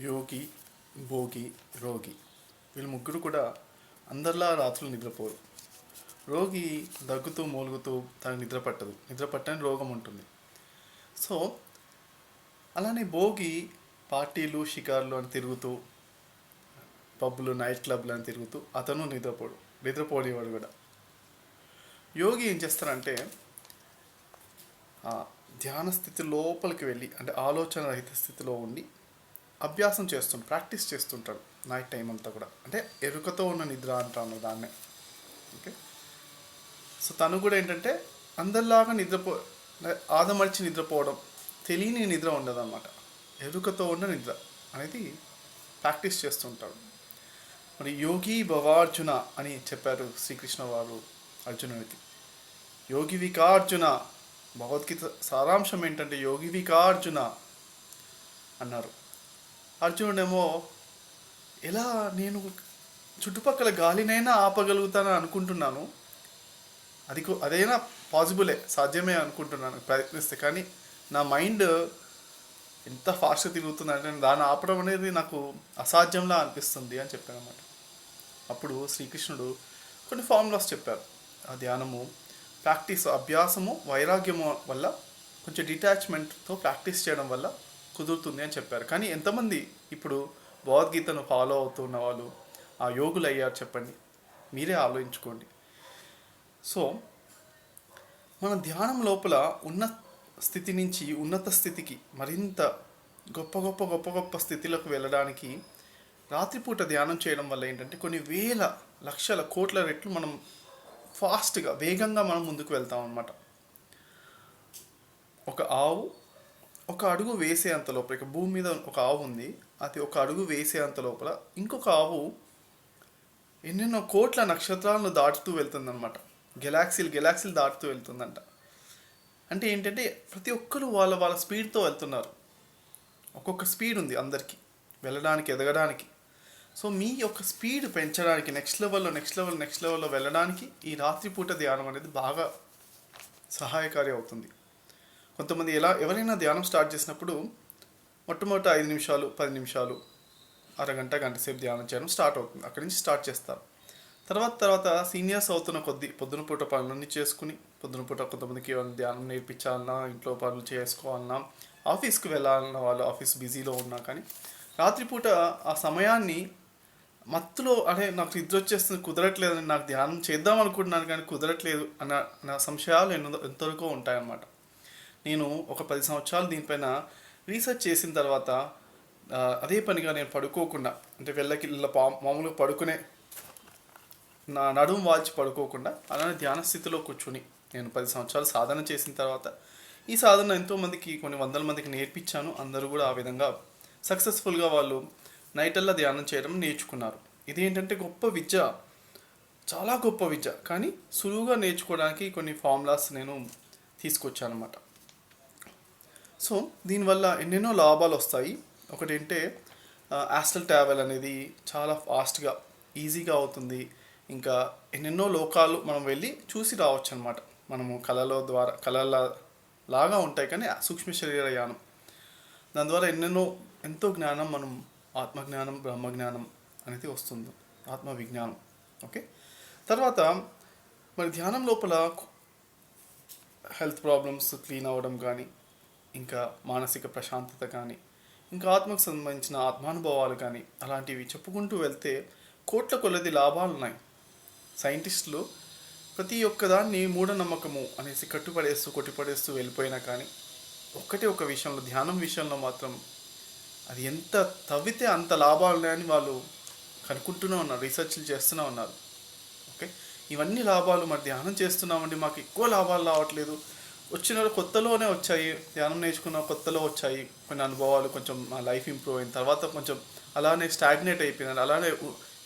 యోగి భోగి రోగి. వీళ్ళు ముగ్గురు కూడా అందరిలా రాత్రులు నిద్రపోరు. రోగి దగ్గుతూ మూలుగుతూ తన నిద్ర పట్టదు. నిద్ర పట్టని రోగం ఉంటుంది. సో అలానే భోగి పార్టీలు షికార్లు అని తిరుగుతూ పబ్బులు నైట్ క్లబ్లు అని తిరుగుతూ అతను నిద్రపోడు. నిద్రపోనేవాడు కూడా. యోగి ఏం చేస్తారంటే ధ్యాన స్థితి లోపలికి వెళ్ళి అంటే ఆలోచన రహిత స్థితిలో ఉండి అభ్యాసం చేస్తుంటాడు ప్రాక్టీస్ చేస్తుంటాడు నైట్ టైం అంతా కూడా. అంటే ఎరుకతో ఉన్న నిద్ర అంటాను దాన్నే. ఓకే సో తను కూడా ఏంటంటే అందరిలాగా నిద్రపో ఆదమర్చి నిద్రపోవడం తెలియని నిద్ర ఉండదన్నమాట. ఎరుకతో ఉన్న నిద్ర అనేది ప్రాక్టీస్ చేస్తుంటాడు. మరి యోగి భవార్జున అని చెప్పారు శ్రీకృష్ణ వారు అర్జునుడికి యోగి వికార్జున భగవద్గీత సారాంశం ఏంటంటే యోగి వికార్జున అన్నారు. అర్జునుడేమో ఎలా నేను చుట్టుపక్కల గాలినైనా ఆపగలుగుతానని అనుకుంటున్నాను. అది అదైనా పాసిబులే సాధ్యమే అనుకుంటున్నాను ప్రయత్నిస్తే. కానీ నా మైండ్ ఎంత ఫాస్ట్గా తిరుగుతుందంటే దాన్ని ఆపడం అనేది నాకు అసాధ్యంలా అనిపిస్తుంది అని చెప్పాను అనమాట అప్పుడు శ్రీకృష్ణుడు కొన్ని ఫార్ములాస్ చెప్పారు. ఆ ధ్యానము ప్రాక్టీస్ అభ్యాసము వైరాగ్యము వల్ల కొంచెం డిటాచ్మెంట్తో ప్రాక్టీస్ చేయడం వల్ల కుదురుతుంది అని చెప్పారు. కానీ ఎంతమంది ఇప్పుడు భగవద్గీతను ఫాలో అవుతున్న వాళ్ళు ఆ యోగులు అయ్యారు చెప్పండి. మీరే ఆలోచించుకోండి. సో మన ధ్యానం లోపల ఉన్న స్థితి నుంచి ఉన్నత స్థితికి మరింత గొప్ప గొప్ప గొప్ప గొప్ప స్థితిలోకి వెళ్ళడానికి రాత్రిపూట ధ్యానం చేయడం వల్ల ఏంటంటే కొన్ని వేల లక్షల కోట్ల రెట్లు మనం ఫాస్ట్గా వేగంగా మనం ముందుకు వెళ్తాం అనమాట ఒక ఆవు ఒక అడుగు వేసే అంత లోపల ఇక భూమి మీద ఒక ఆవు ఉంది అది ఒక అడుగు వేసే అంత లోపల ఇంకొక ఆవు ఎన్నెన్నో కోట్ల నక్షత్రాలను దాటుతూ వెళ్తుందన్నమాట. గెలాక్సీలు గెలాక్సీలు దాటుతూ వెళ్తుందంట. అంటే ఏంటంటే ప్రతి ఒక్కరు వాళ్ళ వాళ్ళ స్పీడ్తో వెళ్తున్నారు. ఒక్కొక్క స్పీడ్ ఉంది అందరికీ వెళ్ళడానికి ఎదగడానికి. సో మీ యొక్క స్పీడ్ పెంచడానికి నెక్స్ట్ లెవెల్లో నెక్స్ట్ లెవెల్ నెక్స్ట్ లెవెల్లో వెళ్ళడానికి ఈ రాత్రిపూట ధ్యానం అనేది బాగా సహాయకారి అవుతుంది. కొంతమంది ఎలా ఎవరైనా ధ్యానం స్టార్ట్ చేసినప్పుడు మొట్టమొదటి ఐదు నిమిషాలు పది నిమిషాలు అరగంట గంట సేపు ధ్యానం చేయడం స్టార్ట్ అవుతుంది. అక్కడి నుంచి స్టార్ట్ చేస్తారు. తర్వాత తర్వాత సీనియర్స్ అవుతున్న కొద్ది పొద్దున పూట పనులన్నీ చేసుకుని పొద్దున పూట కొంతమందికి ఏమైనా ధ్యానం నేర్పించాలన్నా ఇంట్లో పనులు చేసుకోవాలన్నా ఆఫీస్కి వెళ్ళాలన్న వాళ్ళు ఆఫీస్ బిజీలో ఉన్నా కానీ రాత్రిపూట ఆ సమయాన్ని మత్తులో అంటే నాకు నిద్ర వచ్చేస్తుంది కుదరట్లేదని నాకు ధ్యానం చేద్దాం అనుకుంటున్నాను కానీ కుదరట్లేదు అన్న నా సంశయాలు ఎన్నో ఎంతవరకు ఉంటాయన్నమాట. నేను ఒక పది సంవత్సరాలు దీనిపైన రీసెర్చ్ చేసిన తర్వాత అదే పనిగా నేను పడుకోకుండా అంటే వెళ్ళకి మామూలుగా పడుకునే నా నడుము వాల్చి పడుకోకుండా అలానే ధ్యాన స్థితిలో కూర్చుని నేను పది సంవత్సరాలు సాధన చేసిన తర్వాత ఈ సాధన ఎంతోమందికి కొన్ని వందల మందికి నేర్పించాను. అందరూ కూడా ఆ విధంగా సక్సెస్ఫుల్గా వాళ్ళు నైటల్లా ధ్యానం చేయడం నేర్చుకున్నారు. ఇదేంటంటే గొప్ప విద్య చాలా గొప్ప విద్య. కానీ సులువుగా నేర్చుకోవడానికి కొన్ని ఫార్ములాస్ నేను తీసుకొచ్చాను అనమాట సో దీనివల్ల ఎన్నెన్నో లాభాలు వస్తాయి. ఒకటి ఏంటంటే యాస్టల్ ట్రావెల్ అనేది చాలా ఫాస్ట్గా ఈజీగా అవుతుంది. ఇంకా ఎన్నెన్నో లోకాలు మనం వెళ్ళి చూసి రావచ్చు అనమాట మనము కళలో ద్వారా కళల లాగా ఉంటాయి కానీ సూక్ష్మ శరీర యానం. దాని ద్వారా ఎన్నెన్నో ఎంతో జ్ఞానం మనం ఆత్మజ్ఞానం బ్రహ్మజ్ఞానం అనేది వస్తుంది. ఆత్మ విజ్ఞానం ఓకే? తర్వాత మరి ధ్యానం లోపల హెల్త్ ప్రాబ్లమ్స్ క్లీన్ అవ్వడం కానీ ఇంకా మానసిక ప్రశాంతత కానీ ఇంకా ఆత్మకు సంబంధించిన ఆత్మానుభవాలు కానీ అలాంటివి చెప్పుకుంటూ వెళ్తే కోట్ల కొలది లాభాలు ఉన్నాయి సైంటిస్టులు ప్రతి ఒక్కదాన్ని మూఢనమ్మకము అనేసి కట్టుపడేస్తూ కొట్టిపడేస్తూ వెళ్ళిపోయినా కానీ ఒక్కటే ఒక విషయంలో ధ్యానం విషయంలో మాత్రం అది ఎంత తవ్వితే అంత లాభాలు ఉన్నాయని వాళ్ళు కనుక్కుంటూనే ఉన్నారు రీసెర్చ్లు చేస్తూనే ఉన్నారు. ఓకే? ఇవన్నీ లాభాలు మరి ధ్యానం చేస్తున్నామండి మాకు ఎక్కువ లాభాలు రావట్లేదు వచ్చిన కొత్తలోనే వచ్చాయి. ధ్యానం నేర్చుకున్న కొత్తలో వచ్చాయి. కొన్ని అనుభవాలు కొంచెం మా లైఫ్ ఇంప్రూవ్ అయిన తర్వాత కొంచెం అలానే స్టాగ్నేట్ అయిపోయినాను అలానే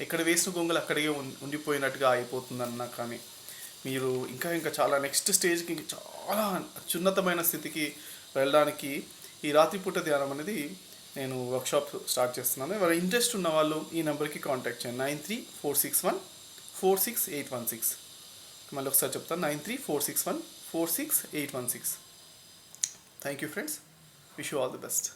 ఎక్కడ వేసిన గొంగలు అక్కడికే ఉండిపోయినట్టుగా అయిపోతుందన్న కానీ మీరు ఇంకా ఇంకా చాలా నెక్స్ట్ స్టేజ్కి ఇంకా చాలా అత్యున్నతమైన స్థితికి వెళ్ళడానికి ఈ రాత్రిపూట ధ్యానం అనేది నేను వర్క్షాప్ స్టార్ట్ చేస్తున్నాను. ఎవరైనా ఇంట్రెస్ట్ ఉన్న వాళ్ళు ఈ నెంబర్కి కాంటాక్ట్ చేయండి. Nine three four six one four six eight one six. మళ్ళీ ఒకసారి చెప్తాను. Nine three four six one 46816. Thank you friends. Wish you all the best.